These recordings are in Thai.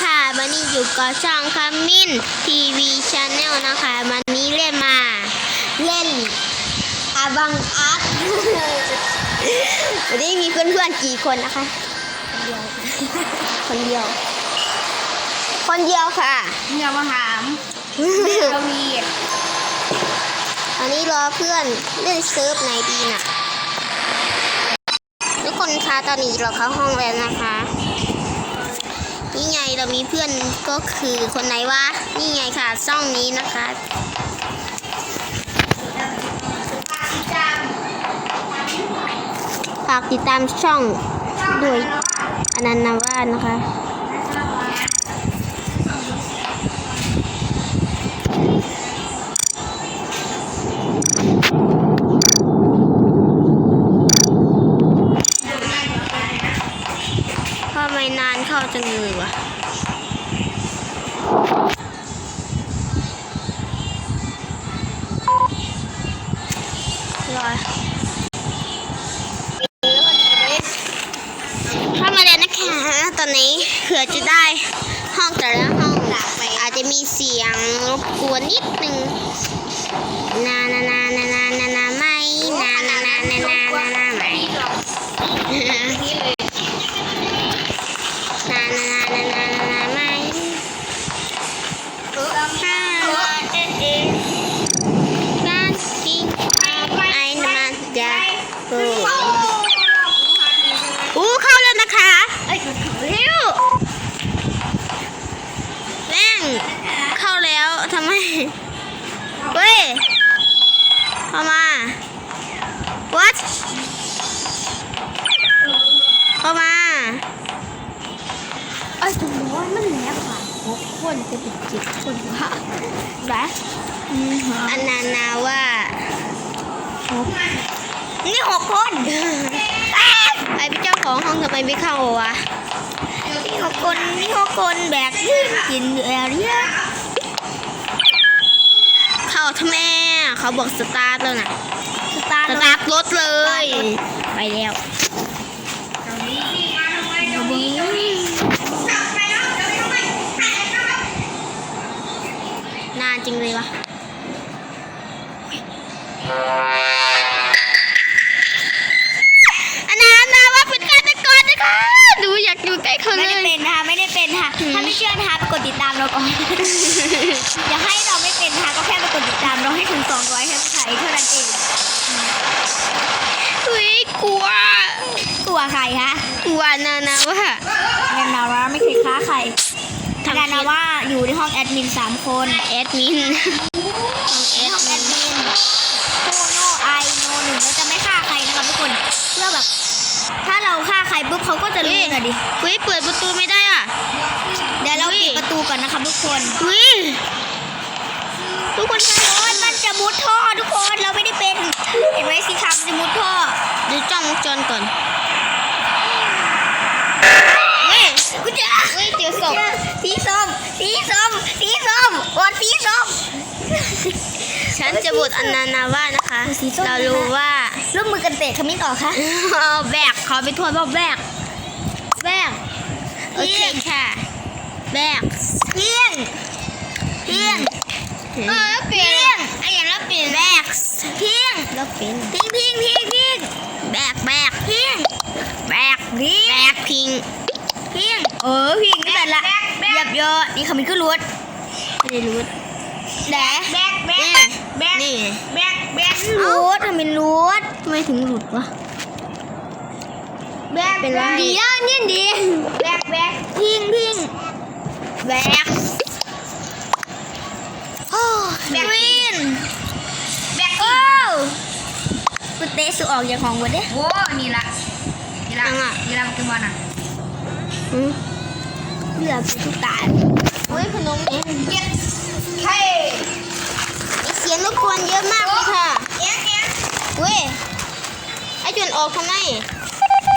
ค่ะวันนี้อยู่กับช่องคามินทีวีชาแนลนะคะวันนี้เล่นมา เล่นอาบังอาร์ตวันนี้มีเพื่อนๆกี่คนนะคะ คนเดียว คนเดียวค่ะเงามาหามกวีอัน นี้รอเพื่อนเล่นเซิร์ฟไหนดีน่ะ ทุกคนคะตอนนี้เราเข้าห้องแล้วนะคะ นี่ไงเรามีเพื่อนก็คือคนไหนวะ นี่ไงค่ะช่องนี้นะคะฝากติดตามช่องด้วยอนันต์นาวานะคะ งเลยวะรอเข้ามาแล้วนะคะ ตอนนี้เผื่อจะได้ห้องแต่ละห้องอาจจะมีเสียงรบกวนนิดนึงนานานานา เว้ยเข้ามา what เข้ามาไอ้ยตัวน้อยมันแหลกค่ะหกคนจะเป็นเจ็ดคนค่ะแบะอืมฮะอันนานาว่านี่หกคนใครเป็นเจ้าของห้องทำไมไม่เข้าวะนี่หกคนนี่หกคนแบกกินแอร์เรียเข้า ทำไมเขาบอกสตาร์ทแล้วนะสตาร์สทตาร์ทรถเลย ไปแล้วนานจริงเลยวะอันนั้นอันนาว่าเป็นฆาตกรนะคะดูอยากอยู่ใกล้เขาไม่เลได้ยเป็นนะคะไม่ได้เป็นค่ะถ้าไม่เชื่อนะคะไปกดติดตามเราก่อนอย่าให้ ใครคะกลัวนานาว่าแนนาว่าไม่เคยฆ่าใครทำแนนาว่าอยู่ในห้องแอดมินสามคนแอดมินในห้องแอดมินโคโนไอโนหนึ่งเราจะไม่ฆ่าใครนะคะทุกคนเพื่อแบบ ถ้าเราฆ่าใครปุ๊บเขาก็จะรู้หน่อยดิเฮ้ยเปิดประตูไม่ได้อะเดี๋ยวเราอุ๊ยปิดประตูก่อนนะคะทุกคนเฮ้ยทุกคนคะโอ้ยมันจะมุดท่อทุกคนเราไม่ได้เป็น เห็นไหมสีขาวมันจะมุดท่อดูจ้องวงจรก่อนเฮ้ยกูจะเฮ้ยเจอศพสีส้มสีส้มสีส้มกดสีส้มฉันจะบทอันนานาว่านะคะสีส้มเรารู้ว่าร่วมมือกันเตะขมิ้นออกค่ะเอาแบกขอไปทวนว่าแบกแบกโอเคค่ะ แบกเพี้ยนเพี้ยนเออเปลี่ยนไอ้อย่างแล้วเปลี่ยนแบกเพี้ยนแล้วเป็นพิงพิงพิงพิงแบกแบกเพี้ยนแบกพิงแบกพิงพิง เออพิงนี่แต่ละเหยับเยอะนี่ขมิ้นขึ้นรถไม่ได้รู้แดะแบกแบกแบกนี่แบกแบกรถขมิ้นรถทำไมถึงหลุดวะแบกเป็นไรดีอะเนี่ยดีแบกแบกพิงพิงแบกโอ้แบกวินแบกโอ้กูเตะสุออกจากห้องวะเด้โอ้นี่ละนี่ละยังอะนี่ละคือวันอะอืม เหลือกูทุกตายเฮ้ยขนมเนี่ยเย็ดใช่มีเสียงรบกวนเยอะมากเลยค่ะเอ็งเอ็งเว้ยไอ้จวนออกทำไม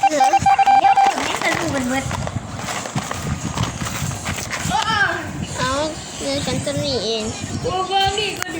เหลือเดี๋ยวถึงไม่เคยดูเป็นเบิดโอ้เอาเงินกันจะมีเองโหเบอร์นี่ก็ดิ